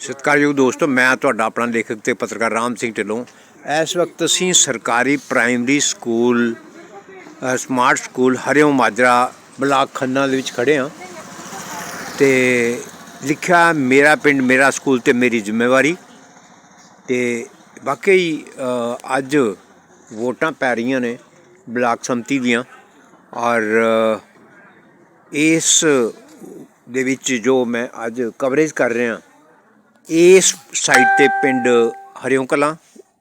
ਸਤਿਕਾਰਯੋਗ ਦੋਸਤੋ, ਮੈਂ ਤੁਹਾਡਾ ਆਪਣਾ ਲੇਖਕ ਤੇ ਪੱਤਰਕਾਰ ਰਾਮ ਸਿੰਘ ਢਿੱਲੋਂ। ਇਸ ਵਕਤ ਅਸੀਂ ਸਰਕਾਰੀ primary school smart school Hario Majra block Khanna ਦੇ ਵਿੱਚ ਖੜੇ ਹਾਂ ਤੇ ਲਿਖਿਆ ਮੇਰਾ ਪਿੰਡ, ਮੇਰਾ ਸਕੂਲ ਤੇ ਮੇਰੀ ਜ਼ਿੰਮੇਵਾਰੀ ਤੇ ਵਾਕਈ ਅੱਜ ਵੋਟਾਂ ਪੈ ਰਹੀਆਂ ਨੇ ਬਲਾਕ ਸੰਮਤੀ ਦੀਆਂ ਔਰ ਇਸ ਦੇ ਵਿੱਚ ਜੋ ਮੈਂ ਅੱਜ ਕਵਰੇਜ ਕਰ ਰਿਹਾ ਇਸ ਸਾਈਟ ਤੇ ਪਿੰਡ ਹਰਿਓਂ ਕਲਾਂ,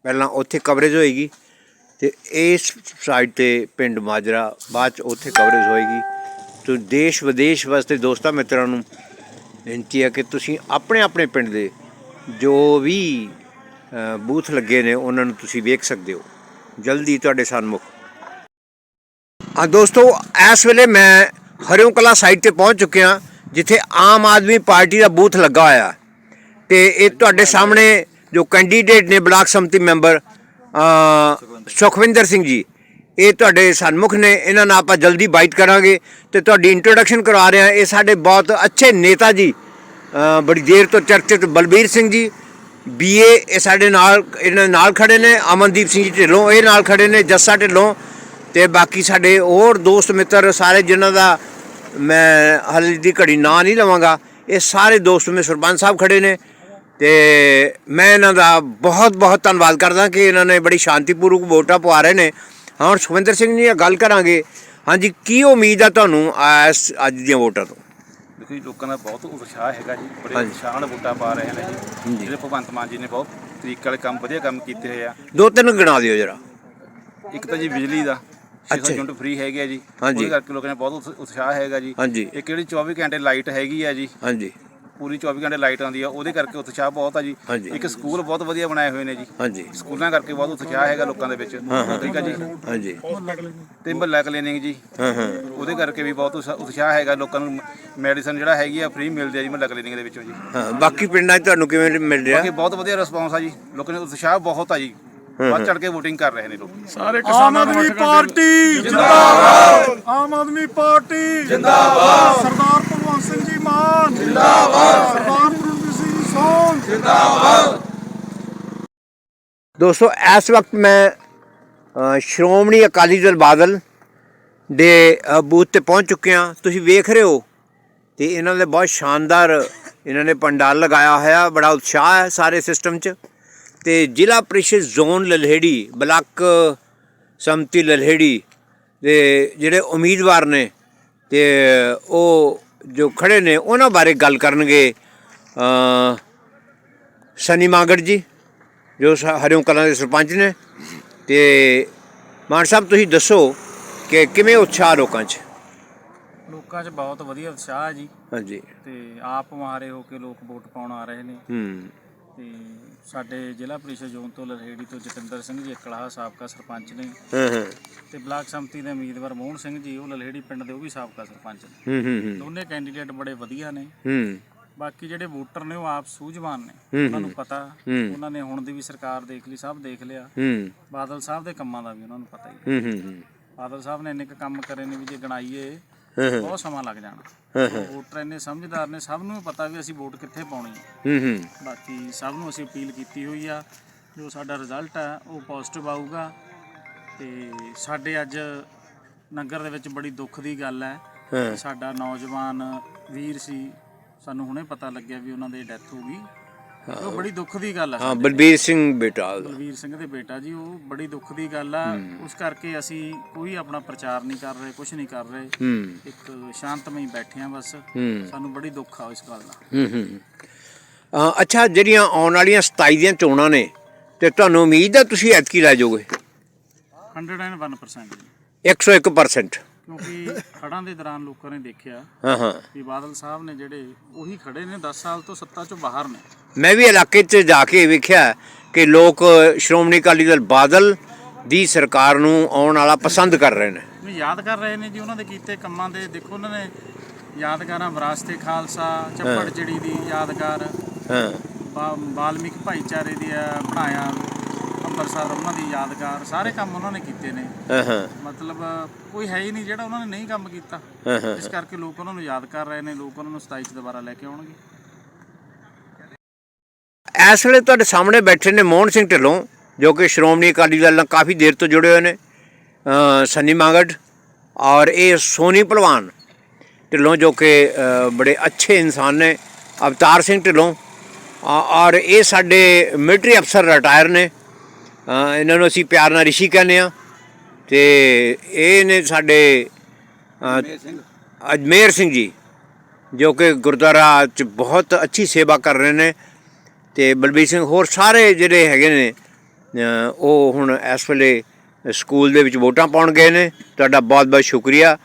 ਪਹਿਲਾਂ ਉੱਥੇ ਕਵਰੇਜ ਹੋਏਗੀ ਤੇ ਇਸ ਸਾਈਡ ਤੇ ਪਿੰਡ ਮਾਜਰਾ ਬਾਅਦ ਚ ਉੱਥੇ ਕਵਰੇਜ ਹੋਏਗੀ। ਤੇ ਦੇਸ਼ ਵਿਦੇਸ਼ ਵਾਸਤੇ ਦੋਸਤਾਂ ਮਿੱਤਰਾਂ ਨੂੰ ਬੇਨਤੀ ਹੈ ਕਿ ਤੁਸੀਂ ਆਪਣੇ ਆਪਣੇ ਪਿੰਡ ਦੇ ਜੋ ਵੀ ਬੂਥ ਲੱਗੇ ਨੇ ਉਹਨਾਂ ਨੂੰ ਤੁਸੀਂ ਵੇਖ ਸਕਦੇ ਹੋ। ਜਲਦੀ ਤੁਹਾਡੇ ਸਨਮੁਖ। ਹਾਂ ਦੋਸਤੋ, ਇਸ ਵੇਲੇ ਮੈਂ ਹਰਿਓਂ ਕਲਾ ਸਾਈਟ ਤੇ ਪਹੁੰਚ ਚੁੱਕਿਆ, ਜਿੱਥੇ ਆਮ ਆਦਮੀ ਪਾਰਟੀ ਦਾ ਬੂਥ ਲੱਗਾ ਹੋਇਆ। ਤੇ ਇਹ ਤੁਹਾਡੇ ਸਾਹਮਣੇ ਜੋ ਕੈਂਡੀਡੇਟ ਨੇ ਬਲਾਕ ਸੰਮਤੀ ਮੈਂਬਰ ਸੁਖਵਿੰਦਰ ਸਿੰਘ ਜੀ, ਇਹ ਤੁਹਾਡੇ ਸਨਮੁਖ ਨੇ, ਇਹਨਾਂ ਨਾਲ ਆਪਾਂ ਜਲਦੀ ਬਾਈਟ ਕਰਾਂਗੇ ਤੇ ਤੁਹਾਡੀ ਇੰਟਰੋਡਕਸ਼ਨ ਕਰਵਾ ਰਹੇ ਹਾਂ। ਇਹ ਸਾਡੇ ਬਹੁਤ ਅੱਛੇ ਨੇਤਾ ਜੀ ਬੜੀ ਦੇਰ ਤੋਂ ਚਰਚਿਤ ਬਲਬੀਰ ਸਿੰਘ ਜੀ ਬੀਏ ਇਹ ਸਾਡੇ ਨਾਲ, ਇਹਨਾਂ ਨਾਲ ਖੜੇ ਨੇ, ਅਮਨਦੀਪ ਸਿੰਘ ਜੀ ਢਿੱਲੋਂ, ਇਹ ਨਾਲ ਖੜੇ ਨੇ, ਜੱਸਾ ਢਿੱਲੋਂ ਤੇ ਬਾਕੀ ਸਾਡੇ ਹੋਰ ਦੋਸਤ ਮਿੱਤਰ, ਸਾਰੇ ਜਿਨ੍ਹਾਂ ਦਾ ਮੈਂ ਹਾਲੇ ਦੀ ਘੜੀ ਨਾਂ ਨਹੀਂ ਲਵਾਂਗਾ, ਇਹ ਸਾਰੇ ਦੋਸਤ ਮੇ ਸਰਪੰਚ ਸਾਹਿਬ ਖੜੇ ਨੇ। ਤੇ ਮੈਂ ਇਹਨਾਂ ਦਾ ਬਹੁਤ ਬਹੁਤ ਧੰਨਵਾਦ ਕਰਦਾ ਕਿ ਇਹਨਾਂ ਨੇ ਬੜੀ ਸ਼ਾਂਤੀਪੂਰਵਕ ਵੋਟਾਂ ਪਵਾ ਰਹੇ ਨੇ। ਹਾਂ ਹੁਣ ਸੁਖਵਿੰਦਰ ਸਿੰਘ ਜੀ ਨਾਲ ਗੱਲ ਕਰਾਂਗੇ। ਹਾਂਜੀ ਕੀ ਉਮੀਦ ਆ ਤੁਹਾਨੂੰ ਇਸ ਅੱਜ ਦੀਆਂ ਵੋਟਾਂ ਤੋਂ? ਦੇਖੋ ਜੀ ਲੋਕਾਂ ਦਾ ਬਹੁਤ ਉਤਸ਼ਾਹ ਹੈਗਾ ਜੀ। ਬੜੇ। ਉਤਸ਼ਾਹ ਨਾਲ ਵੋਟਾਂ ਪਾ ਰਹੇ ਨੇ ਜੀ। ਜਿਹੜੇ ਭਗਵੰਤ ਮਾਨ ਜੀ ਨੇ ਬਹੁਤ ਤਰੀਕੇ ਵਾਲੇ ਕੰਮ ਵਧੀਆ ਕੰਮ ਕੀਤੇ ਹੋਏ ਆ। ਦੋ ਤਿੰਨ ਗਿਣਾ ਦਿਓ ਜਰਾ। ਇੱਕ ਤਾਂ ਜੀ ਬਿਜਲੀ ਦਾ। ਅੱਛਾ 600 ਜੀ। ਯੂਨਿਟ ਫ੍ਰੀ ਹੈਗੇ ਆ ਜੀ। ਉਹਦੇ ਕਰਕੇ ਲੋਕਾਂ ਨੇ ਬਹੁਤ ਉਤਸ- ਉਤਸ਼ਾਹ ਹੈਗਾ ਜੀ। ਇੱਕ ਜਿਹੜੀ 24 ਘੰਟੇ ਲਾਈਟ ਹੈਗੀ ਆ ਜੀ। ਹਾਂਜੀ। ਪੂਰੀ 24 ਘੰਟੇ ਲਾਈਟ ਆਉਂਦੀ ਆ ਉਹਦੇ ਕਰਕੇ ਉਤਸ਼ਾਹ ਬਹੁਤ ਆ ਜੀ। ਹਾਂਜੀ। ਇੱਕ ਸਕੂਲ ਬਹੁਤ ਵਧੀਆ ਬਣਾਏ ਹੋਏ ਨੇ ਜੀ। ਹਾਂਜੀ। ਸਕੂਲਾਂ ਕਰਕੇ ਬਹੁਤ ਉਤਸ਼ਾਹ ਹੈਗਾ ਲੋਕਾਂ ਦੇ ਵਿੱਚ। ਠੀਕ ਆ ਜੀ? ਹਾਂਜੀ। ਤੇ ਮਹੱਲਾ ਕਲੀਨਿੰਗ ਜੀ। ਹਾਂ ਹਾਂ। ਉਹਦੇ ਕਰਕੇ ਵੀ ਬਹੁਤ ਉਤਸ਼ਾ- ਉਤਸ਼ਾਹ ਹੈਗਾ ਲੋਕਾਂ ਨੂੰ ਮੈਡੀਸਨ ਜਿਹੜਾ ਹੈਗੀ ਆ ਫ੍ਰੀ ਮਿਲਦੀ ਆ ਜੀ ਮਹੱਲਾ ਕਲੀਨਿੰਗ ਦੇ ਵਿੱਚੋਂ ਜੀ। ਹਾਂ ਬਾਕੀ ਪਿੰਡਾਂ 'ਚ ਤੁਹਾਨੂੰ ਕਿਵੇਂ ਮਿਲ ਰਿਹਾ? ਬਾਕੀ ਬਹੁਤ ਵਧੀਆ ਰਿਸਪੌਂਸ ਆ ਜੀ। ਲੋਕਾਂ ਨੇ ਉਤਸ਼ਾਹ ਬਹੁਤ ਆ ਜੀ। ਵੱਧ ਚੜ ਕੇ VOTING ਕਰ ਰਹੇ ਨੇ ਲੋਕ। ਸਾਰੇ ਕਿਸਾਨਾਂ ਨੂੰ ਆਦਮੀ ਪਾਰਟੀ! ਜਿੰਦਾਬਾਦ! ਆਮ ਆਦਮੀ ਪਾਰਟੀ! ਜਿੰਦਾਬਾਦ! ਸਰਦਾਰ ਮਾਨ ਜਿੰਦਾਬਾਦ ਸਰਦਾਰ ਗੁਰਮੀਤ ਸਿੰਘ ਸੋਨ ਦੋਸਤੋ, ਇਸ ਵਕਤ ਮੈਂ ਸ਼੍ਰੋਮਣੀ ਅਕਾਲੀ ਦਲ ਬਾਦਲ ਦੇ ਬੂਥ ਤੇ ਪਹੁੰਚ ਚੁੱਕਿਆ ਤੁਸੀਂ ਵੇਖ ਰਹੇ ਹੋ ਤੇ ਇਹਨਾਂ ਦੇ ਬਹੁਤ ਸ਼ਾਨਦਾਰ ਇਹਨਾਂ ਨੇ ਪੰਡਾਲ ਲਗਾਇਆ ਹੋਇਆ, ਬੜਾ ਉਤਸ਼ਾਹ ਹੈ ਸਾਰੇ ਸਿਸਟਮ 'ਚ। ਤੇ ਜ਼ਿਲ੍ਹਾ ਪ੍ਰੀਸ਼ਦ ਜ਼ੋਨ ਲਲਹੇੜੀ, ਬਲਾਕ ਸੰਮਤੀ ਲਲਹੇੜੀ ਦੇ ਜਿਹੜੇ ਉਮੀਦਵਾਰ ਨੇ, ਤੇ ਉਹ ਜੋ ਖੜੇ ਨੇ ਉਹਨਾਂ ਬਾਰੇ ਗੱਲ ਕਰਨਗੇ ਅ, ਸਨੀ ਮਾਗੜ ਜੀ ਜੋ ਹਰਿਓਂ ਕਲਾਂ ਦੇ ਸਰਪੰਚ ਨੇ। ਤੇ ਮਾਨ ਸਾਹਿਬ ਤੁਸੀਂ ਦੱਸੋ ਕਿ ਕਿਵੇਂ ਉਤਸ਼ਾਹ ਲੋਕਾਂ 'ਚ? ਲੋਕਾਂ 'ਚ ਬਹੁਤ ਵਧੀਆ ਉਤਸ਼ਾਹ ਹੈ ਜੀ। ਹਾਂਜੀ। ਤੇ ਆਪ ਮੁਹਾਰੇ ਹੋ ਕੇ ਲੋਕ ਵੋਟ ਪਾਉਣ ਆ ਰਹੇ ਨੇ। ਹੂੰ। ਤੇ ਸਾਡੇ ਜ਼ਿਲ੍ਹਾ ਪ੍ਰੀਸ਼ਦ ਜ਼ੋਨ ਤੋਂ ਲਰਹੇੜੀ ਤੋਂ ਜਤਿੰਦਰ ਸਿੰਘ ਜੀ ਇਕਲਾਹਾ ਸਾਬਕਾ ਸਰਪੰਚ ਨੇ। ਹਾਂ ਹਾਂ। ਤੇ ਬਲਾਕ ਸੰਮਤੀ ਦੇ ਉਮੀਦਵਾਰ ਮੋਹਨ ਸਿੰਘ ਜੀ ਉਹ ਲਰਹੇੜੀ ਪਿੰਡ ਦੇ ਉਹ ਵੀ ਸਾਬਕਾ ਸਰਪੰਚ ਨੇ। ਹੂੰ ਹੂੰ ਹੂੰ। ਦੋਨੇ ਕੈਂਡੀਡੇਟ ਬੜੇ ਵਧੀਆ ਨੇ। ਹੂੰ। ਬਾਕੀ ਜਿਹੜੇ ਵੋਟਰ ਨੇ ਉਹ ਆਪ ਸੂਝਵਾਨ ਨੇ। ਉਹਨਾਂ ਨੂੰ ਪਤਾ। ਉਹਨਾਂ ਨੇ ਹੁਣ ਦੀ ਵੀ ਸਰਕਾਰ ਦੇਖ ਲਈ ਸਭ ਦੇਖ ਲਿਆ। ਹੂੰ। ਬਾਦਲ ਸਾਹਿਬ ਦੇ ਕੰਮਾਂ ਦਾ ਵੀ ਉਹਨਾਂ ਨੂੰ ਪਤਾ ਹੀ ਹੈ। ਹੂੰ ਹੂੰ ਹੂੰ। ਬਾਦਲ ਸਾਹਿਬ ਨੇ ਇੰਨੇ ਕੁ ਕੰਮ ਕਰੇ ਨੇ ਵੀ ਜੇ ਗਣਾਈਏ। ਬਹੁਤ ਸਮਾਂ ਲੱਗ ਜਾਣਾ। ਵੋਟਰ ਇੰਨੇ ਸਮਝਦਾਰ ਨੇ ਸਭ ਨੂੰ ਪਤਾ ਵੀ ਅਸੀਂ ਵੋਟ ਕਿੱਥੇ ਪਾਉਣੀ ਹੈ। ਬਾਕੀ ਸਭ ਨੂੰ ਅਸੀਂ ਅਪੀਲ ਕੀਤੀ ਹੋਈ ਆ ਜੋ ਸਾਡਾ ਰਿਜ਼ਲਟ ਹੈ ਉਹ ਪੋਜ਼ਿਟਿਵ ਆਊਗਾ। ਤੇ ਸਾਡੇ ਅੱਜ ਨਗਰ ਦੇ ਵਿੱਚ ਬੜੀ ਦੁੱਖ ਦੀ ਗੱਲ ਹੈ। ਸਾਡਾ ਨੌਜਵਾਨ ਵੀਰ ਸੀ ਸਾਨੂੰ ਹੁਣੇ ਪਤਾ ਲੱਗਿਆ ਵੀ ਉਹਨਾਂ ਦੀ ਡੈਥ ਹੋ ਗਈ। ਉਹ ਬੜੀ ਦੁੱਖ ਦੀ ਗੱਲ ਹੈ ਹਾਂ ਬਲਬੀਰ ਸਿੰਘ ਬੇਟਾ ਉਹਦਾ। ਬਲਵੀਰ ਸਿੰਘ ਦੇ ਬੇਟਾ ਜੀ ਉਹ ਬੜੀ ਦੁੱਖ ਦੀ ਗੱਲ ਆ। ਉਸ ਕਰਕੇ ਅਸੀਂ ਕੋਈ ਆਪਣਾ ਪ੍ਰਚਾਰ ਨਹੀਂ ਕਰ ਰਹੇ ਕੁਝ ਨਹੀਂ ਕਰ ਰਹੇ। ਹੂੰ। ਇੱਕ ਸ਼ਾਂਤਮਈ ਬੈਠੇ ਆ ਬਸ। ਹੂੰ। ਸਾਨੂੰ ਬੜੀ ਦੁੱਖ ਆ ਇਸ ਗੱਲ ਦਾ। ਹੂੰ ਹੂੰ। ਅ, ਅੱਛਾ ਜਿਹੜੀਆਂ ਆਉਣ ਵਾਲੀਆਂ 27 ਦੀਆਂ ਚੋਣਾਂ ਨੇ ਤੇ ਤੁਹਾਨੂੰ ਉਮੀਦ ਹੈ ਤੁਸੀਂ ਐਤਕੀ ਲੈ ਜਾਓਗੇ? 101% ਜੀ 101% ਕਿਉਂਕਿ ਖੜਾਂ ਦੇ ਦੌਰਾਨ ਲੋਕਾਂ ਨੇ ਦੇਖਿਆ ਹਾਂ ਹਾਂ। ਵੀ ਬਾਦਲ ਸਾਹਿਬ ਨੇ ਜਿਹੜੇ ਉਹੀ ਖੜੇ ਨੇ 10 ਸਾਲ ਤੋਂ ਸੱਤਾ ਚੋਂ ਬਾਹਰ ਨੇ। ਮੈਂ ਵੀ ਇਲਾਕੇ 'ਚ ਜਾ ਕੇ ਵੇਖਿਆ ਕਿ ਲੋਕ ਸ਼੍ਰੋਮਣੀ ਅਕਾਲੀ ਦਲ ਬਾਦਲ ਦੀ ਸਰਕਾਰ ਨੂੰ ਆਉਣ ਵਾਲਾ ਪਸੰਦ ਕਰ ਰਹੇ ਨੇ। ਉਹ ਯਾਦ ਕਰ ਰਹੇ ਨੇ ਜੀ ਉਹਨਾਂ ਦੇ ਕੀਤੇ ਕੰਮਾਂ ਦੇ। ਦੇਖੋ ਉਹਨਾਂ ਨੇ ਯਾਦਗਾਰਾਂ ਵਿਰਾਸਤੇ ਖਾਲਸਾ ਚੱਪੜ ਚਿੜੀ ਦੀ ਯਾਦਗਾਰ ਹਾਂ। ਬਾ- ਬਾਲਮੀਕ ਭਾਈਚਾਰੇ ਦੀ ਆ, ਬਣਾਇਆ। ਅੰਮ੍ਰਿਤਸਰ ਉਹਨਾਂ ਦੀ ਯਾਦਗਾਰ ਸਾਰੇ ਕੰਮ ਉਹਨਾਂ ਨੇ ਕੀਤੇ ਨੇ। ਮਤਲਬ ਕੋਈ ਹੈ ਹੀ ਨਹੀਂ ਜਿਹੜਾ ਉਹਨਾਂ ਨੇ ਨਹੀਂ ਕੰਮ ਕੀਤਾ। ਇਸ ਕਰਕੇ ਲੋਕ ਉਹਨਾਂ ਨੂੰ ਯਾਦ ਕਰ ਰਹੇ ਨੇ ਲੋਕ ਉਹਨਾਂ ਨੂੰ 27 ਚ ਦੁਬਾਰਾ ਲੈ ਕੇ ਆਉਣਗੇ। ਇਸ ਵੇਲੇ ਤੁਹਾਡੇ ਸਾਹਮਣੇ ਬੈਠੇ ਨੇ ਮੋਹਨ ਸਿੰਘ ਢਿੱਲੋਂ ਜੋ ਕਿ ਸ਼੍ਰੋਮਣੀ ਅਕਾਲੀ ਦਲ ਨਾਲ ਕਾਫੀ ਦੇਰ ਤੋਂ ਜੁੜੇ ਹੋਏ ਨੇ ਸੰਨੀ ਮਾਂਗੜ ਔਰ ਇਹ ਸੋਨੀ ਪਹਿਲਵਾਨ ਢਿੱਲੋਂ ਜੋ ਕਿ ਬੜੇ ਅੱਛੇ ਇਨਸਾਨ ਨੇ। ਅਵਤਾਰ ਸਿੰਘ ਢਿੱਲੋਂ ਔਰ ਇਹ ਸਾਡੇ ਮਿਲਟਰੀ ਅਫਸਰ ਰਿਟਾਇਰ ਨੇ। ਇਹਨਾਂ ਨੂੰ ਅਸੀਂ ਪਿਆਰ ਨਾਲ ਰਿਸ਼ੀ ਕਹਿੰਦੇ ਆ ਤੇ ਇਹ ਨੇ ਸਾਡੇ ਅਜਮੇਰ ਸਿੰਘ। ਜੀ ਜੋ ਕਿ ਗੁਰਦੁਆਰਾ ਚ ਬਹੁਤ ਅੱਛੀ ਸੇਵਾ ਕਰ ਰਹੇ ਨੇ। ਤੇ ਬਲਬੀਰ ਸਿੰਘ ਹੋਰ ਸਾਰੇ ਜਿਹੜੇ ਹੈਗੇ ਨੇ ਉਹ ਹੁਣ ਇਸ ਵੇਲੇ ਸਕੂਲ ਦੇ ਵਿੱਚ ਵੋਟਾਂ ਪਾਉਣ ਗਏ ਨੇ। ਤੁਹਾਡਾ ਬਹੁਤ ਬਹੁਤ ਸ਼ੁਕਰੀਆ।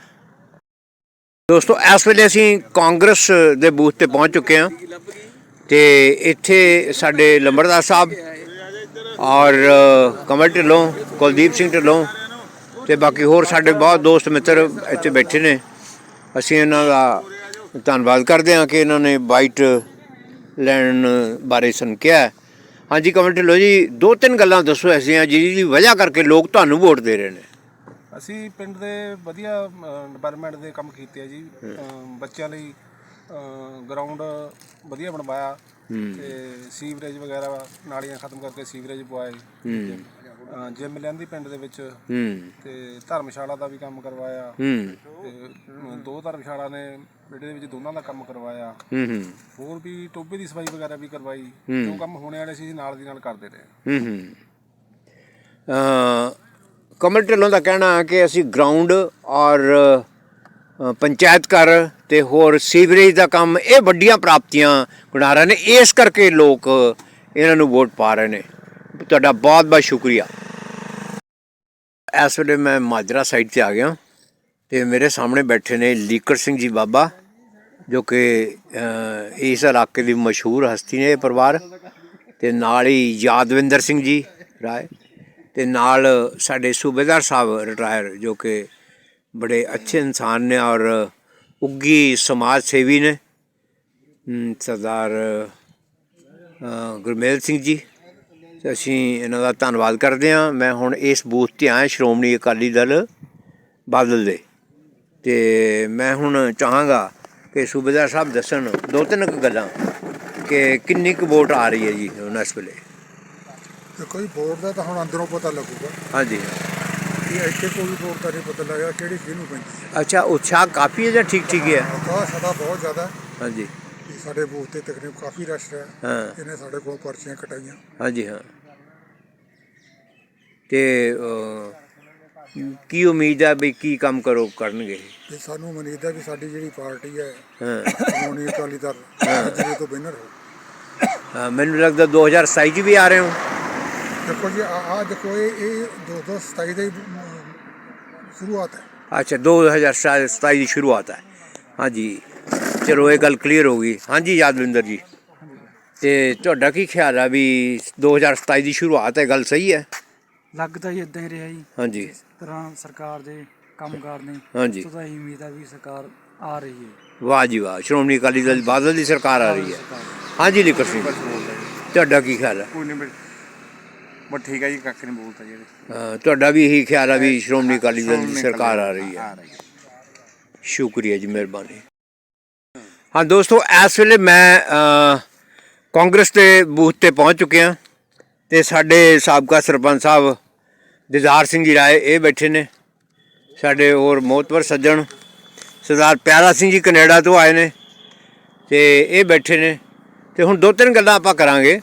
ਦੋਸਤੋ ਇਸ ਵੇਲੇ ਅਸੀਂ ਕਾਂਗਰਸ ਦੇ ਬੂਥ ਤੇ ਪਹੁੰਚ ਚੁੱਕੇ ਹਾਂ। ਤੇ ਇੱਥੇ ਸਾਡੇ ਲੰਬੜਦਾਰ ਸਾਹਿਬ ਔਰ ਕਮਲ ਢਿੱਲੋਂ ਕੁਲਦੀਪ ਸਿੰਘ ਢਿੱਲੋਂ ਤੇ ਬਾਕੀ ਹੋਰ ਸਾਡੇ ਬਹੁਤ ਦੋਸਤ ਮਿੱਤਰ ਇੱਥੇ ਬੈਠੇ ਨੇ। ਅਸੀਂ ਇਹਨਾਂ ਦਾ ਧੰਨਵਾਦ ਕਰਦੇ ਹਾਂ ਕਿ ਇਹਨਾਂ ਨੇ ਬਾਈਟ ਲੈਣ ਬਾਰੇ ਸਾਨੂੰ ਕਿਹਾ। ਹਾਂਜੀ ਕਮਲ ਢਿੱਲੋਂ ਜੀ ਦੋ ਤਿੰਨ ਗੱਲਾਂ ਦੱਸੋ ਐਸੀਆਂ ਜਿਹਦੀ ਵਜ੍ਹਾ ਕਰਕੇ ਲੋਕ ਤੁਹਾਨੂੰ ਵੋਟ ਦੇ ਰਹੇ ਨੇ। ਅਸੀਂ ਪਿੰਡ ਦੇ ਵਧੀਆ ਡਿਵੈਲਪਮੈਂਟ ਦੇ ਕੰਮ ਕੀਤੇ ਆ ਜੀ। ਬੱਚਿਆਂ ਲਈ ਗਰਾਊਂਡ ਵਧੀਆ ਬਣਵਾਇਆ। ਤੇ ਸੀਵਰੇਜ ਵਗੈਰਾ ਨਾਲੀਆਂ ਖਤਮ ਕਰਕੇ ਸੀਵਰੇਜ ਪਵਾਏ। ਜਿਮ ਲਿਆਂਦੀ ਪਿੰਡ ਦੇ ਵਿੱਚ। ਹੂੰ। ਤੇ ਧਰਮਸ਼ਾਲਾ ਦਾ ਵੀ ਕੰਮ ਕਰਵਾਇਆ। ਹੂੰ। ਤੇ ਦੋ ਧਰਮਸ਼ਾਲਾ ਨੇ ਪਿੰਡ ਦੇ ਵਿੱਚ ਦੋਨਾਂ ਦਾ ਕੰਮ ਕਰਵਾਇਆ। ਹੂੰ ਹੂੰ। ਹੋਰ ਵੀ ਟੋਬੇ ਦੀ ਸਫ਼ਾਈ ਵਗੈਰਾ ਵੀ ਕਰਵਾਈ। ਜੋ ਕੰਮ ਹੋਣੇ ਵਾਲੇ ਸੀ ਅਸੀਂ ਨਾਲ ਦੀ ਨਾਲ ਕਰਦੇ ਰਹੇ। ਹੂੰ ਹੂੰ। ਅ, ਕਮਲ ਢਿੱਲੋਂ ਦਾ ਕਹਿਣਾ ਹੈ ਕਿ ਅਸੀਂ ਗਰਾਊਂਡ ਔਰ ਪੰਚਾਇਤ ਘਰ ਤੇ ਹੋਰ ਸੀਵਰੇਜ ਦਾ ਕੰਮ, ਇਹ ਵੱਡੀਆਂ ਪ੍ਰਾਪਤੀਆਂ ਬਣਾ ਰਹੇ ਨੇ। ਇਸ ਕਰਕੇ ਲੋਕ ਇਹਨਾਂ ਨੂੰ ਵੋਟ ਪਾ ਰਹੇ ਨੇ। ਤੁਹਾਡਾ ਬਹੁਤ ਬਹੁਤ ਸ਼ੁਕਰੀਆ। ਇਸ ਵੇਲੇ ਮੈਂ ਮਾਜਰਾ ਸਾਈਡ ਤੇ ਆ ਗਿਆ ਤੇ ਮੇਰੇ ਸਾਹਮਣੇ ਬੈਠੇ ਨੇ ਲੀਕਰ ਸਿੰਘ ਜੀ ਬਾਬਾ, ਜੋ ਕਿ ਇਸ ਇਲਾਕੇ ਦੀ ਮਸ਼ਹੂਰ ਹਸਤੀ ਨੇ ਇਹ ਪਰਿਵਾਰ। ਤੇ ਨਾਲ ਹੀ ਯਾਦਵਿੰਦਰ ਸਿੰਘ ਜੀ, ਰਾਏ। ਤੇ ਨਾਲ ਸਾਡੇ ਸੂਬੇਦਾਰ ਸਾਹਿਬ, ਰਿਟਾਇਰ, ਜੋ ਕਿ ਬੜੇ ਅੱਛੇ ਇਨਸਾਨ ਨੇ ਔਰ ਉੱਗੀ ਸਮਾਜ ਸੇਵੀ ਨੇ। ਸਰਦਾਰ ਗੁਰਮੇਲ ਸਿੰਘ ਜੀ ਅਸੀਂ ਇਹਨਾਂ ਦਾ ਧੰਨਵਾਦ ਕਰਦੇ ਹਾਂ। ਮੈਂ ਹੁਣ ਇਸ ਬੂਥ ਤੇ ਆਇਆ ਸ਼੍ਰੋਮਣੀ ਅਕਾਲੀ ਦਲ ਬਾਦਲ ਦੇ। ਤੇ ਮੈਂ ਹੁਣ ਚਾਹਾਂਗਾ ਕਿ ਸੂਬੇਦਾਰ ਸਾਹਿਬ ਦੱਸਣ ਦੋ ਤਿੰਨ ਕੁ ਗੱਲਾਂ ਕਿ ਕਿੰਨੀ ਕੁ ਵੋਟ ਆ ਰਹੀ ਹੈ ਜੀ ਹੁਣ ਇਸ ਵੇਲੇ? ਕੋਈ ਵੋਟ ਦਾ ਤਾਂ ਹੁਣ ਅੰਦਰੋਂ ਪਤਾ ਲੱਗੂਗਾ। ਹਾਂਜੀ। ਇੱਥੇ ਕੋਈ ਪਤਾ ਲੱਗਾ ਕਿਹੜੀ ਕਿਹਨੂੰ ਪੈਂਦੀ ਹੈ। ਅੱਛਾ ਉਤਸ਼ਾਹ ਕਾਫੀ ਹੈ ਜਾਂ ਠੀਕ ਠੀਕ ਹੀ ਹੈ? ਆਕਾਸ਼ ਸਾਡਾ ਬਹੁਤ ਜ਼ਿਆਦਾ ਹੈ। ਹਾਂਜੀ। ਕਿ ਸਾਡੇ ਬੂਥ ਤੇ ਤਕਰੀਬ ਕਾਫੀ ਰਸ਼ ਹੈ ਹਾਂ। ਇਹਨੇ ਸਾਡੇ ਕੋਲ ਪਰਚੀਆਂ ਕਟਾਈਆਂ। ਹਾਂਜੀ ਹਾਂ। ਤੇ ਅਹ, ਕੀ ਉਮੀਦ ਹੈ ਵੀ ਕੀ ਕੰਮ ਕਰੋ ਕਰਨਗੇ? ਤੇ ਸਾਨੂੰ ਉਮੀਦ ਹੈ ਵੀ ਸਾਡੀ ਜਿਹੜੀ ਪਾਰਟੀ ਹੈ ਹਾਂ। ਸ਼੍ਰੋਮਣੀ ਅਕਾਲੀ ਦਲ ਜਿਹੜੇ ਤੋਂ ਬਿਨਰ ਹੋ ਹਾਂ, ਮੈਨੂੰ ਲੱਗਦਾ 2027 ਚ ਵੀ ਆ ਰਹੇ ਹੋ। ਦੇਖੋ ਜੀ ਆ ਆ ਦੇਖੋ ਇਹ ਇਹ 2027 ਦੀ ਸ਼ੁਰੂਆਤ ਹੈ। ਅੱਛਾ 2027 ਦੀ ਸ਼ੁਰੂਆਤ ਹੈ। ਹਾਂਜੀ ਚਲੋ ਇਹ ਗੱਲ ਕਲੀਅਰ ਹੋ ਗਈ। ਹਾਂਜੀ ਯਾਦਵਿੰਦਰ ਜੀ। ਤੇ ਤੁਹਾਡਾ ਕੀ ਖਿਆਲ ਆ ਵੀ 2027 ਦੀ ਸ਼ੁਰੂਆਤ ਹੈ ਗੱਲ ਸਹੀ ਹੈ? ਲੱਗਦਾ ਹੀ ਇਦਾਂ ਹੀ ਰਿਹਾ ਜੀ। ਹਾਂਜੀ। ਇਸ ਤਰ੍ਹਾਂ ਸਰਕਾਰ ਦੇ ਕੰਮਕਾਰ ਨੇ ਹਾਂਜੀ। ਤੋਂ ਇਹੀ ਉਮੀਦ ਹੈ ਵੀ ਸਰਕਾਰ ਆ ਰਹੀ ਹੈ। ਵਾਹ ਜੀ ਵਾਹ ਸ਼੍ਰੋਮਣੀ ਅਕਾਲੀ ਦਲ ਬਾਦਲ ਦੀ ਸਰਕਾਰ ਆ ਰਹੀ ਹੈ। ਹਾਂਜੀ ਲਿਕਰ ਸਿੰਘ ਤੁਹਾਡਾ ਕੀ ਖਿਆਲ ਹੈ ਕੋਈ ਨਹੀਂ ਬਸ ਠੀਕ ਹੈ ਜੀ ਕੱਖ ਨਹੀਂ ਬੋਲਦਾ ਜਿਹੜੇ ਅਹ ਤੁਹਾਡਾ ਵੀ ਇਹੀ ਖਿਆਲ ਆ ਵੀ ਸ਼੍ਰੋਮਣੀ ਅਕਾਲੀ ਦਲ ਦੀ ਸਰਕਾਰ ਆ ਰਹੀ ਹੈ ਸ਼ੁਕਰੀਆ ਜੀ ਮਿਹਰਬਾਨੀ। ਹਾਂ ਦੋਸਤੋ ਇਸ ਵੇਲੇ ਮੈਂ ਕਾਂਗਰਸ ਦੇ ਬੂਥ ਤੇ ਪਹੁੰਚ ਚੁੱਕਿਆ ਤੇ ਸਾਡੇ ਸਾਬਕਾ ਸਰਪੰਚ ਸਾਹਿਬ ਦਿਦਾਰ ਸਿੰਘ ਜੀ ਰਾਏ ਇਹ ਬੈਠੇ ਨੇ। ਸਾਡੇ ਹੋਰ ਮੋਹਤਵਰ ਸੱਜਣ ਸਰਦਾਰ ਪਿਆਰਾ ਸਿੰਘ ਜੀ ਕੈਨੇਡਾ ਤੋਂ ਆਏ ਨੇ ਤੇ ਇਹ ਬੈਠੇ ਨੇ। ਤੇ ਹੁਣ ਦੋ ਤਿੰਨ ਗੱਲਾਂ ਆਪਾਂ ਕਰਾਂਗੇ।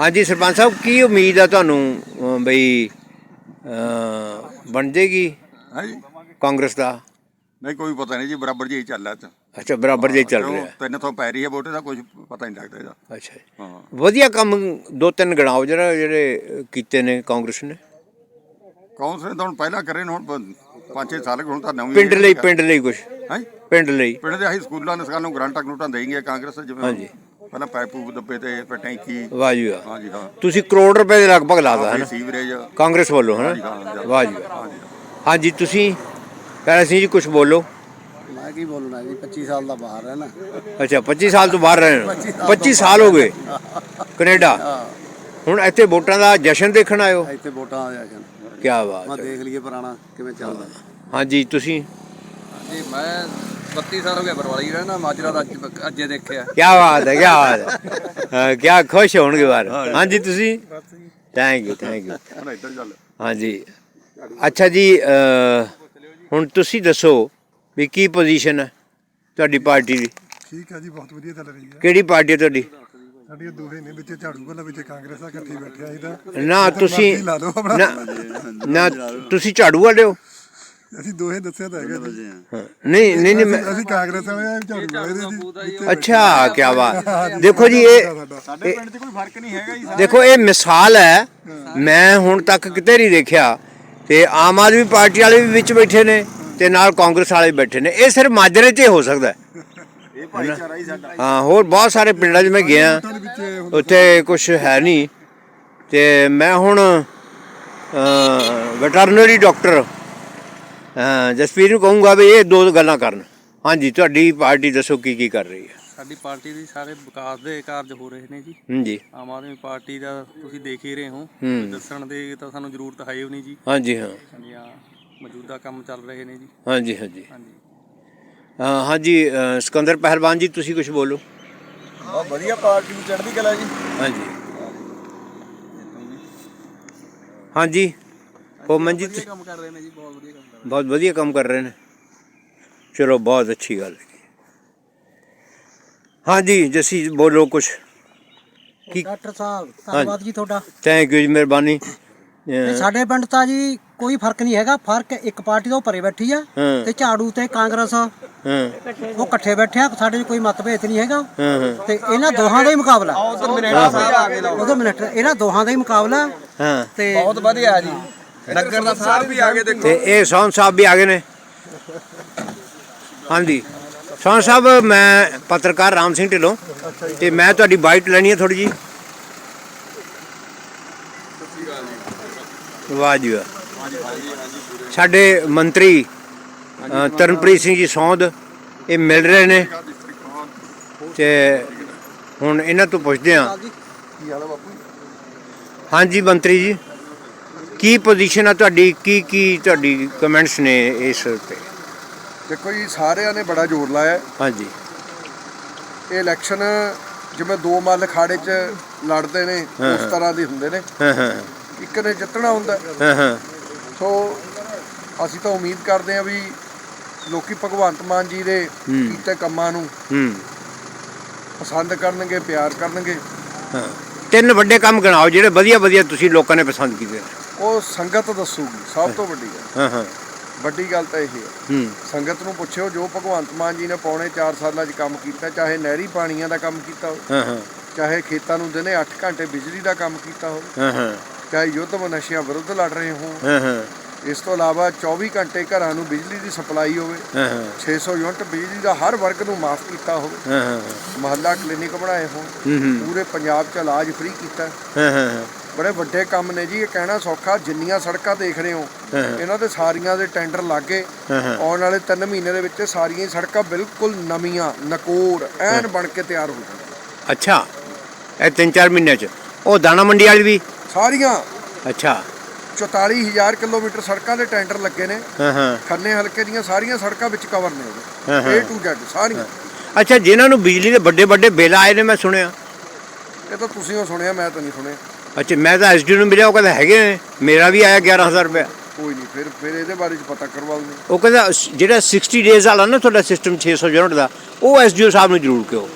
ਹਾਂਜੀ ਸਰਪੰਚ ਸਾਹਿਬ ਕੀ ਉਮੀਦ ਆ ਤੁਹਾਨੂੰ ਬਈ ਬਣ ਜੇਗੀ ਹਾਂਜੀ। ਕਾਂਗਰਸ ਦਾ? ਨਹੀਂ ਕੋਈ ਪਤਾ ਨਹੀਂ ਜੀ ਬਰਾਬਰ ਜੀ ਚੱਲ ਰਿਹਾ ਅੱਛਾ ਬਰਾਬਰ ਜੇ ਚੱਲ ਰਿਹਾ। ਤਿੰਨ ਤੋਂ ਪੈ ਰਹੀ ਹੈ ਵੋਟ ਦਾ ਕੁਝ ਪਤਾ ਨਹੀਂ ਲੱਗਦਾ ਇਹਦਾ। ਅੱਛਾ ਜੀ। ਹਾਂ। ਵਧੀਆ ਕੰਮ ਦੋ ਤਿੰਨ ਗਣਾਓ ਜਿਹੜਾ ਜਿਹੜੇ ਕੀਤੇ ਨੇ ਕਾਂਗਰਸ ਨੇ। ਕਾਂਗਰਸ ਨੇ ਤਾਂ ਹੁਣ ਪਹਿਲਾਂ ਕਰੇ ਨੇ ਹੁਣ 5-6 ਸਾਲ ਹੁਣ ਤਾਂ ਨਵੀਂ ਪਿੰਡ ਲਈ ਪਿੰਡ ਲਈ ਕੁਝ ਹਾਂਜੀ ਪਿੰਡ ਲਈ। ਪਿੰਡ ਦੇ ਆਹੀ ਸਕੂਲਾਂ ਨੇ ਸਾਨੂੰ ਗ੍ਰਾਂਟਾਂ ਗਰੂਟਾਂ ਦੇਣਗੇ ਕਾਂਗਰਸ ਜਿਵੇਂ ਹਾਂਜੀ। ਪਹਿਲਾਂ ਪਾਈਪ ਪੂਪ ਦੱਬੇ ਤੇ ਫਿਰ ਟੈਂਕੀ। ਵਾਹ ਜੀ ਵਾਹ। ਹਾਂਜੀ ਹਾਂ। ਤੁਸੀਂ ਕਰੋੜ ਰੁਪਏ ਦੇ ਲਗਭਗ ਲਾਦਾ ਹੈ ਆਹ ਨਾ ਸੀਵਰੇਜ। ਕਾਂਗਰਸ ਵੱਲੋਂ ਹੈ ਨਾ। ਵਾਹ ਜੀ ਵਾਹ। ਹਾਂਜੀ ਤੁਸੀਂ ਕਹਿ ਸਿੰਘ ਜੀ ਕੁਝ ਬੋਲੋ। ਮੈਂ ਕੀ ਬੋਲਣਾ ਜੀ? 25 ਸਾਲ ਦਾ ਬਾਹਰ ਹੈ ਨਾ। ਅੱਛਾ 25 ਸਾਲ ਤੋਂ ਬਾਹਰ ਰਹੇ ਹੋ? 25 ਸਾਲ ਹੋ ਗਏ? ਕੈਨੇਡਾ? ਹੁਣ ਇੱਥੇ ਵੋਟਾਂ ਦਾ ਜਸ਼ਨ ਦੇਖਣ ਆਇਓ ਇੱਥੇ ਵੋਟਾਂ ਆ ਜਾਣ ਕੀ ਮੈਂ ਬਾਤ ਹੈ। ਦੇਖ ਲਈਏ ਪੁਰਾਣਾ ਕਿਵੇਂ ਚੱਲਦਾ। ਹਾਂਜੀ ਤੁਸੀਂ? ਜੀ ਮੈਂ 32 ਸਾਲ ਹੋ ਗਏ ਬਰਵਾਲੀ ਰਹਿਣਾ ਮਾਜਰਾ ਦਾ ਅੱਜ ਅੱਜੇ ਦੇਖਿਆ। ਕੀ ਬਾਤ ਹੈ ਕੀ ਬਾਤ ਹੈ। ਹਾਂ, ਕੀ ਖੁਸ਼ ਹੋਣਗੇ ਬਾਰ ਹਾਂਜੀ ਤੁਸੀਂ? ਥੈਂਕ ਯੂ ਥੈਂਕ ਯੂ ਹੁਣ ਇੱਧਰ ਚੱਲ ਹਾਂਜੀ। ਅੱਛਾ ਜੀ ਅਹ, ਹੁਣ ਤੁਸੀਂ ਦੱਸੋ ਵੀ ਕੀ ਪੋਜੀਸ਼ਨ ਹੈ ਤੁਹਾਡੀ ਪਾਰਟੀ ਦੀ? ਠੀਕ ਹੈ ਜੀ ਬਹੁਤ ਵਧੀਆ ਚੱਲ ਰਹੀ ਹੈ। ਕਿਹੜੀ ਪਾਰਟੀ ਹੈ ਤੁਹਾਡੀ? ਸਾਡੀਆਂ ਦੋਹੇ ਨੇ ਵਿੱਚ ਝਾੜੂ ਵਾਲਾ ਵਿੱਚ ਕਾਂਗਰਸ ਆ ਇਕੱਠੇ ਬੈਠੇ ਆ ਇਹਦਾ ਨਾ ਤੁਸੀਂ ਲਾ ਲਓ ਆਪਣਾ। ਨਾ ਨਾ ਤੁਸੀਂ ਝਾੜੂ ਵਾਲੇ ਹੋ? ਅਸੀਂ ਦੋਹੇ ਦੱਸਿਆ ਤਾਂ ਹੈਗਾ ਜੀ। ਹਾਂ, ਨਹੀਂ ਨਹੀਂ ਨਹੀਂ ਮੈਂ- ਅਸੀਂ ਕਾਂਗਰਸ ਵਾਲੇ ਆ ਝਾੜੂ ਵਾਲੇ ਦੇ ਜੀ। ਅੱਛਾ ਕੀ ਬਾਤ। ਦੇਖੋ ਜੀ ਇਹ ਸਾਡੇ ਪਿੰਡ 'ਚ ਕੋਈ ਫ਼ਰਕ ਨਹੀਂ ਹੈਗਾ ਜੀ ਦੇਖੋ ਇਹ ਮਿਸਾਲ ਹੈ। ਮੈਂ ਹੁਣ ਤੱਕ ਕਿਤੇ ਨਹੀਂ ਦੇਖਿਆ। ਤੇ ਆਮ ਆਦਮੀ ਪਾਰਟੀ ਵਾਲੇ ਵੀ ਵਿੱਚ ਬੈਠੇ ਨੇ ਤੇ ਨਾਲ ਕਾਂਗਰਸ ਵਾਲੇ ਵੀ ਬੈਠੇ ਨੇ। ਇਹ ਸਿਰਫ ਮਾਜਰੇ 'ਚ ਹੀ ਹੋ ਸਕਦਾ ਹੈ। ਇਹ ਭਾਈਚਾਰਾ ਹੀ ਸਾਡਾ। ਹਾਂ ਹੋਰ ਬਹੁਤ ਸਾਰੇ ਪਿੰਡਾਂ 'ਚ ਮੈਂ ਗਿਆ। ਉੱਥੇ ਕੁਝ ਹੈ ਨਹੀਂ। ਤੇ ਮੈਂ ਹੁਣ ਵੈਟਰਨਰੀ ਡਾਕਟਰ ਜਸਪੀਰ ਨੂੰ ਕਹੂੰਗਾ ਵੀ ਇਹ ਦੋ ਗੱਲਾਂ ਕਰਨ। ਹਾਂਜੀ ਤੁਹਾਡੀ ਪਾਰਟੀ ਦੱਸੋ ਕੀ ਕੀ ਕਰ ਰਹੀ ਹੈ? ਸਾਡੀ ਪਾਰਟੀ ਦੇ ਸਾਰੇ ਵਿਕਾਸ ਦੇ ਕਾਰਜ ਹੋ ਰਹੇ ਨੇ ਜੀ। ਹਾਂਜੀ। ਆਮ ਆਦਮੀ ਪਾਰਟੀ ਦਾ ਤੁਸੀਂ ਦੇਖ ਹੀ ਰਹੇ ਹੋ। ਹੂੰ। ਦੱਸਣ ਦੇ ਤਾਂ ਸਾਨੂੰ ਜ਼ਰੂਰਤ ਹੈ ਹੀ ਨਹੀਂ ਜੀ। ਹਾਂਜੀ ਹਾਂ। ਹਾਂਜੀ ਹਾਂ ਮੌਜੂਦਾ ਕੰਮ ਚੱਲ ਰਹੇ ਨੇ ਜੀ। ਹਾਂਜੀ ਹਾਂਜੀ। ਹਾਂਜੀ। ਹਾਂ ਹਾਂਜੀ ਅ, ਸਿਕੰਦਰ ਪਹਿਲਵਾਨ ਜੀ ਤੁਸੀਂ ਕੁਝ ਬੋਲੋ। ਬਹੁਤ ਵਧੀਆ ਪਾਰਟੀ ਨੂੰ ਚੜ੍ਹਦੀ ਕਲਾ ਜੀ। ਹਾਂਜੀ। ਹਾਂਜੀ। ਉਹ ਮਨਜੀਤ ਕੰਮ ਕਰ ਰਹੇ ਨੇ ਜੀ ਬਹੁਤ ਵਧੀਆ ਕੰਮ ਕਰ ਬਹੁਤ ਵਧੀਆ ਕੰਮ ਕਰ ਰਹੇ ਨੇ। ਚਲੋ ਬਹੁਤ ਅੱਛੀ ਗੱਲ ਹੈ। ਹਾਂਜੀ ਜਸੀ ਬੋਲੋ ਕੁਝ ਕੀ ਡਾਕਟਰ ਸਾਹਿਬ ਧੰਨਵਾਦ ਜੀ ਤੁਹਾਡਾ। ਥੈਂਕ ਯੂ ਜੀ ਮਿਹਰਬਾਨੀ। ਸਾਡੇ ਪਿੰਡ ਤਾਂ ਜੀ ਕੋਈ ਫ਼ਰਕ ਨਹੀਂ ਹੈਗਾ ਫ਼ਰਕ ਇੱਕ ਪਾਰਟੀ ਤੋਂ ਪਰੇ ਬੈਠੀ ਆ। ਤੇ ਝਾੜੂ ਤੇ ਕਾਂਗਰਸ ਹਾਂ। ਉਹ ਇਕੱਠੇ ਬੈਠੇ ਆ ਸਾਡੇ ਕੋਈ ਮਤਭੇਦ ਨਹੀਂ ਹੈਗਾ। ਤੇ ਇਹਨਾਂ ਦੋਹਾਂ ਦਾ ਹੀ ਮੁਕਾਬਲਾ। ਉਧਰ ਮਿੰਟ ਇਹਨਾਂ ਦੋਹਾਂ ਦਾ ਹੀ ਮੁਕਾਬਲਾ। ਹਾਂ। ਤੇ ਬਹੁਤ ਵਧੀਆ ਜੀ। ਨਗਰ ਦਾ ਸਾਰ ਵੀ ਆ ਗਏ ਦੇਖੋ। ਤੇ ਇਹ ਸੌਨ ਸਾਹਿਬ ਵੀ ਆ ਗਏ ਨੇ। ਹਾਂਜੀ। ਸੌਨ ਸਾਹਿਬ ਮੈਂ ਪੱਤਰਕਾਰ ਰਾਮ ਸਿੰਘ ਢਿੱਲੋਂ। ਤੇ ਮੈਂ ਤੁਹਾਡੀ ਬਾਈਟ ਲੈਣੀ ਹੈ ਥੋੜੀ ਜੀ ਵਾਹ ਜੀ ਸਾਡੇ ਮੰਤਰੀ ਤਰਨਪ੍ਰੀਤ ਸਿੰਘ ਜੀ ਸੌਂਦ ਇਹ ਮਿਲ ਰਹੇ ਨੇ। ਤੇ ਹੁਣ ਇਹਨਾਂ ਤੋਂ ਪੁੱਛਦੇ ਹਾਂ। ਹਾਂਜੀ ਮੰਤਰੀ ਜੀ। ਕੀ ਪੋਜੀਸ਼ਨ ਆ ਤੁਹਾਡੀ? ਕੀ ਕੀ ਤੁਹਾਡੀ ਕਮੈਂਟਸ ਨੇ ਇਸ ਤੇ? ਦੇਖੋ ਜੀ ਸਾਰਿਆਂ ਨੇ ਬੜਾ ਜ਼ੋਰ ਲਾਇਆ। ਹਾਂਜੀ। ਇਹ ਇਲੈਕਸ਼ਨ ਜਿਵੇਂ ਦੋ ਮੱਲ ਖਾੜੇ 'ਚ ਲੜਦੇ ਨੇ ਉਸ ਤਰ੍ਹਾਂ ਦੇ ਹੁੰਦੇ ਨੇ। ਹਾਂ ਹਾਂ। ਇੱਕ ਨੇ ਜਿੱਤਣਾ ਹੁੰਦਾ। ਹਾਂ ਹਾਂ। ਸੋ ਅਸੀਂ ਤਾਂ ਉਮੀਦ ਕਰਦੇ ਹਾਂ ਵੀ ਲੋਕੀ ਭਗਵੰਤ ਮਾਨ ਜੀ ਦੇ। ਕੀਤੇ ਕੰਮਾਂ ਨੂੰ ਹੂੰ। ਪਸੰਦ ਕਰਨਗੇ ਪਿਆਰ ਕਰਨਗੇ। ਹਾਂ। ਤਿੰਨ ਵੱਡੇ ਕੰਮ ਗਣਾਓ ਜਿਹੜੇ ਵਧੀਆ ਵਧੀਆ ਤੁਸੀਂ ਲੋਕਾਂ ਨੇ ਪਸੰਦ ਕੀਤੇ। ਨੇ ਉਹ ਸੰਗਤ ਦੱਸੂਗੀ ਸਭ ਤੋਂ ਵੱਡੀ ਗੱਲ। ਹਾਂ ਹਾਂ। ਵੱਡੀ ਗੱਲ ਤਾਂ ਇਹ ਹੈ। ਹੂੰ। ਸੰਗਤ ਨੂੰ ਪੁੱਛਿਓ ਜੋ ਭਗਵੰਤ ਮਾਨ ਜੀ ਨੇ ਪੌਣੇ 4 ਸਾਲਾਂ 'ਚ ਕੰਮ ਕੀਤਾ ਚਾਹੇ ਨਹਿਰੀ ਪਾਣੀਆਂ ਦਾ ਕੰਮ ਕੀਤਾ ਹੋਵੇ ਹਾਂ ਹਾਂ। ਚਾਹੇ ਖੇਤਾਂ ਨੂੰ ਦਿਨੇ 8 ਘੰਟੇ ਬਿਜਲੀ ਦਾ ਕੰਮ ਕੀਤਾ ਹੋਵੇ ਹਾਂ ਹਾਂ। ਚਾਹੇ ਯੁੱਧ ਨਸ਼ਿਆਂ ਵਿਰੁੱਧ ਲੜ ਰਹੇ ਹਾਂ ਹਾਂ। ਇਸ ਤੋਂ ਇਲਾਵਾ 24 ਘੰਟੇ ਘਰਾਂ ਨੂੰ ਬਿਜਲੀ ਦੀ ਸਪਲਾਈ ਹੋਵੇ ਹਾਂ ਹਾਂ। 600 ਯੂਨਿਟ ਬਿਜਲੀ ਦਾ ਹਰ ਵਰਗ ਨੂੰ ਮਾਫ ਕੀਤਾ ਹੋਵੇ ਹਾਂ ਹਾਂ ਮਹੱਲਾ ਕਲੀਨਿਕ ਬਣਾਏ ਹੋਣ ਪੂਰੇ ਪੰਜਾਬ 'ਚ ਇਲਾਜ ਫ੍ਰੀ ਕੀਤਾ। ਹਾਂ ਹਾਂ ਹਾਂ। ਬੜੇ ਵੱਡੇ ਕੰਮ ਨੇ ਜੀ ਇਹ ਕਹਿਣਾ ਸੌਖਾ ਜਿੰਨੀਆਂ ਸੜਕਾਂ ਦੇਖ ਰਹੇ ਹੋ। ਇਹਨਾਂ ਦੇ ਸਾਰੀਆਂ ਦੇ ਟੈਂਡਰ ਲੱਗੇ ਆਉਣ ਵਾਲੇ 3 ਮਹੀਨੇ ਦੇ ਵਿੱਚ ਸਾਰੀਆਂ ਸੜਕਾਂ ਬਿਲਕੁਲ ਨਵੀਆਂ ਨਕੋਰ ਐਨ ਬਣ ਕੇ ਤਿਆਰ ਹੋ ਜਾਣਗੀਆਂ ਅੱਛਾ ਇਹ ਤਿੰਨ ਚਾਰ ਮਹੀਨਿਆਂ ਚ। ਉਹ ਦਾਣਾ ਮੰਡੀ ਵਾਲੀ ਵੀ? ਸਾਰੀਆਂ। ਅੱਛਾ। 44000 ਕਿਲੋਮੀਟਰ ਸੜਕਾਂ ਦੇ ਟੈਂਡਰ ਲੱਗੇ ਨੇ। ਹਾਂ ਹਾਂ। ਖੰਨੇ ਹਲਕੇ ਦੀਆਂ ਸਾਰੀਆਂ ਸੜਕਾਂ ਵਿੱਚ ਕਵਰ ਨੇ ਹਾਂ, ਉਹਦੇ ਹਾਂ। A to Z ਸਾਰੀਆਂ। ਅੱਛਾ ਜਿਨ੍ਹਾਂ ਨੂੰ ਬਿਜਲੀ ਦੇ ਵੱਡੇ ਵੱਡੇ ਬਿੱਲ ਆਏ ਨੇ ਮੈਂ ਸੁਣਿਆ। ਇਹ ਤਾਂ ਤੁਸੀਂ ਉਹ ਸੁਣਿਆ ਮੈਂ ਤਾਂ ਨਹੀਂ ਸੁਣਿਆ। ਅੱਛਾ ਮੈਂ ਤਾਂ ਐਸਡੀ ਨੂੰ ਮਿਲਿਆ ਉਹ ਕਹਿੰਦਾ ਹੈਗੇ ਨੇ ਮੇਰਾ ਵੀ ਆਇਆ 11000 ਰੁਪਏ ਕੋਈ ਨਹੀਂ ਫਿਰ ਫਿਰ ਇਹਦੇ ਬਾਰੇ ਚ ਪਤਾ ਕਰਵਾ ਲੈਂਦੇ ਉਹ ਕਹਿੰਦਾ ਸ- ਜਿਹੜਾ 60 ਡੇਜ਼ ਵਾਲਾ ਨਾ ਤੁਹਾਡਾ ਸਿਸਟਮ 600 ਯੂਨਿਟ ਦਾ ਉਹ ਐਸਡੀਓ ਸਾਹਿਬ ਨੂੰ ਜ਼ਰੂਰ ਕਹੋ।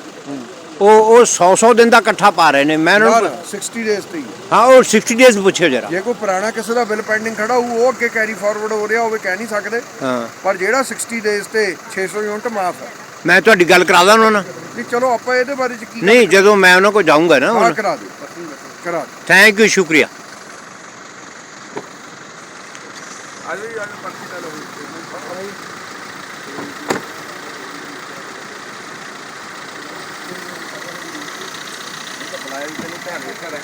ਉਹ ਉਹ 100 100 ਦਿਨ ਦਾ ਇਕੱਠਾ ਪਾ ਰਹੇ ਨੇ ਮੈਂ ਉਹਨਾਂ ਨਾ ਨੂੰ ਨਾ 60 ਡੇਜ਼ ਤੇ ਹੀ। ਹਾਂ ਉਹ 60 ਡੇਜ਼ ਪੁੱਛਿਓ ਜਰਾ। ਜੇ ਕੋਈ ਪੁਰਾਣਾ ਕਿਸੇ ਦਾ ਬਿੱਲ ਪੈਂਡਿੰਗ ਖੜਾ ਹੋਊ ਉਹ ਅੱਗੇ ਕੈਰੀ ਫਾਰਵਰਡ ਹੋ ਰਿਹਾ ਹੋਵੇ ਕਹਿ ਨਹੀਂ ਸਕਦੇ। ਹਾਂ। ਪਰ ਜਿਹੜਾ 60 ਡੇਜ਼ ਤੇ 600 ਯੂਨਿਟ ਮਾਫ ਹੈ। ਮੈਂ ਤੁਹਾਡੀ ਗੱਲ ਕਰਾ ਦਾਂ ਉਹਨਾਂ ਨਾਲ। ਨਹੀਂ ਚਲੋ ਆਪਾਂ ਇਹਦੇ ਬਾਰੇ ਚ ਕੀ ਨਹੀਂ ਜਦੋਂ ਮੈਂ ਉਹਨਾਂ ਕੋਲ ਜਾਊਂਗਾ ਨਾ ਹਾਂ ਕਰਾ ਦਿਓ। ਸ਼ੁਕਰ ਥੈਂਕ ਯੂ ਸ਼ੁਕਰੀਆ। ਅੱਜ ਵੀ ਅੱਜ ਪਰਚੀ ਦਾ ਲੋਈ ਬੁਲਾਇਆ ਵੀ ਤੈਨੂੰ ਧਿਆਨ ਰੱਖਿਆ ਰਹਿ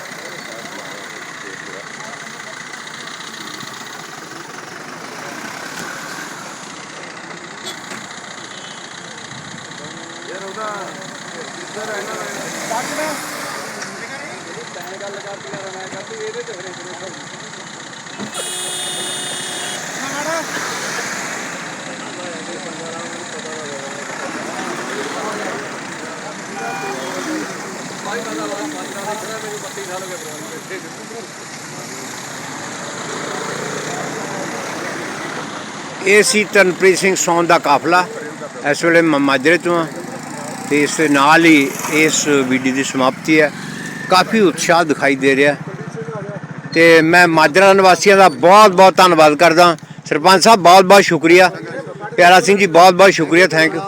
ਉਹਦਾ ਇੱਧਰ ਹੈ ਨਾ ਇਹ ਸੀ ਤਨਪ੍ਰੀਤ ਸਿੰਘ ਸੌਣ ਦਾ ਕਾਫਲਾ। ਇਸ ਵੇਲੇ ਮਾਜਰੇ ਤੋਂ ਤੇ ਇਸ ਦੇ ਨਾਲ ਹੀ ਇਸ ਵੀਡੀਓ ਦੀ ਸਮਾਪਤੀ ਹੈ। ਕਾਫੀ ਉਤਸ਼ਾਹ ਦਿਖਾਈ ਦੇ ਰਿਹਾ। ਤੇ ਮੈਂ ਮਾਜਰਾ ਨਿਵਾਸੀਆਂ ਦਾ ਬਹੁਤ ਬਹੁਤ ਧੰਨਵਾਦ ਕਰਦਾ। ਸਰਪੰਚ ਸਾਹਿਬ, ਬਹੁਤ ਬਹੁਤ ਸ਼ੁਕਰੀਆ। ਪਿਆਰਾ ਸਿੰਘ ਜੀ, ਬਹੁਤ ਬਹੁਤ ਸ਼ੁਕਰੀਆ। Thank you